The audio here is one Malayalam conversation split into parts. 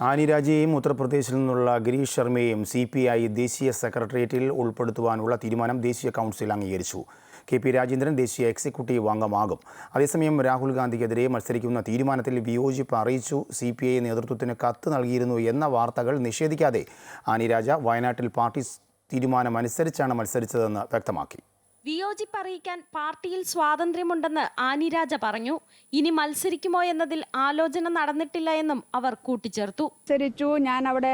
ആനിരാജയെയും ഉത്തർപ്രദേശിൽ നിന്നുള്ള ഗിരീഷ് ശർമ്മയെയും സി പി ഐ ദേശീയ സെക്രട്ടേറിയറ്റിൽ ഉൾപ്പെടുത്തുവാനുള്ള തീരുമാനം ദേശീയ കൗൺസിൽ അംഗീകരിച്ചു. കെ പി രാജേന്ദ്രൻ ദേശീയ എക്സിക്യൂട്ടീവ് അംഗമാകും. അതേസമയം രാഹുൽ ഗാന്ധിക്കെതിരെ മത്സരിക്കുന്ന തീരുമാനത്തിൽ വിയോജിപ്പ് അറിയിച്ചു. സി പി ഐ നേതൃത്വത്തിന് കത്ത് നൽകിയിരുന്നു എന്ന വാർത്തകൾ നിഷേധിക്കാതെ ആനിരാജ വയനാട്ടിൽ പാർട്ടി തീരുമാനമനുസരിച്ചാണ് മത്സരിച്ചതെന്ന് വ്യക്തമാക്കി. വിയോജിപ്പ് അറിയിക്കാൻ പാർട്ടിയിൽ സ്വാതന്ത്ര്യമുണ്ടെന്ന് ആനിരാജ പറഞ്ഞു. ഇനി മത്സരിക്കുമോ എന്നതിൽ ആലോചന നടന്നിട്ടില്ല എന്നും അവർ കൂട്ടിച്ചേർത്തു. മത്സരിച്ചു ഞാൻ അവിടെ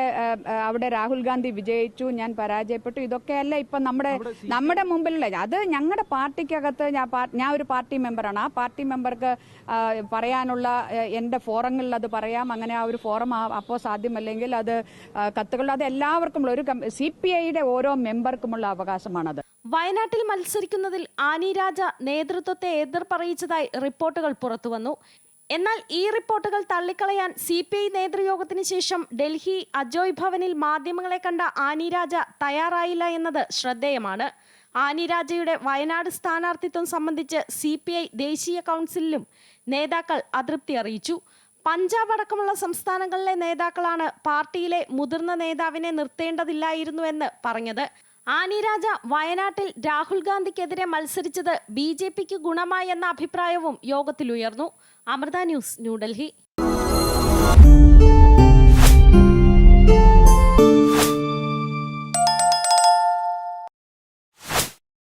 അവിടെ രാഹുൽ ഗാന്ധി വിജയിച്ചു ഞാൻ പരാജയപ്പെട്ടു. ഇതൊക്കെയല്ല ഇപ്പൊ നമ്മുടെ നമ്മുടെ മുമ്പിലുള്ള അത് ഞങ്ങളുടെ പാർട്ടിക്കകത്ത് ഞാൻ ഞാൻ ഒരു പാർട്ടി മെമ്പറാണ്. ആ പാർട്ടി മെമ്പർക്ക് പറയാനുള്ള എന്റെ ഫോറങ്ങളിൽ അത് പറയാം. അങ്ങനെ ആ ഒരു ഫോറം അപ്പോൾ സാധ്യമല്ലെങ്കിൽ അത് കത്തുകളിൽ കത്തുകൾ അത് എല്ലാവർക്കുമുള്ള ഒരു സി പി ഐയുടെ ഓരോ മെമ്പർക്കുമുള്ള അവകാശമാണത്. വയനാട്ടിൽ മത്സരിക്കുന്നതിൽ ആനി രാജ നേതൃത്വത്തെ എതിർപ്പറിയിച്ചതായി റിപ്പോർട്ടുകൾ പുറത്തുവന്നു. എന്നാൽ ഈ റിപ്പോർട്ടുകൾ തള്ളിക്കളയാൻ സി പി ഐ നേതൃയോഗത്തിന് ശേഷം ഡൽഹി അജോയ് ഭവനിൽ മാധ്യമങ്ങളെ കണ്ട ആനി രാജ തയ്യാറായില്ല എന്നത് ശ്രദ്ധേയമാണ്. ആനി രാജയുടെ വയനാട് സ്ഥാനാർത്ഥിത്വം സംബന്ധിച്ച് സി പി ഐ ദേശീയ കൗൺസിലിലും നേതാക്കൾ അതൃപ്തി അറിയിച്ചു. പഞ്ചാബ് അടക്കമുള്ള സംസ്ഥാനങ്ങളിലെ നേതാക്കളാണ് പാർട്ടിയിലെ മുതിർന്ന നേതാവിനെ നിർത്തേണ്ടതില്ലായിരുന്നുവെന്ന് പറഞ്ഞത്. ആനി രാജ വയനാട്ടിൽ രാഹുൽ ഗാന്ധിക്കെതിരെ മത്സരിച്ചത് ബി ജെ പിക്ക് ഗുണമായി എന്ന അഭിപ്രായവും യോഗത്തിലുയർന്നു. അമൃത ന്യൂസ് ന്യൂഡൽഹി.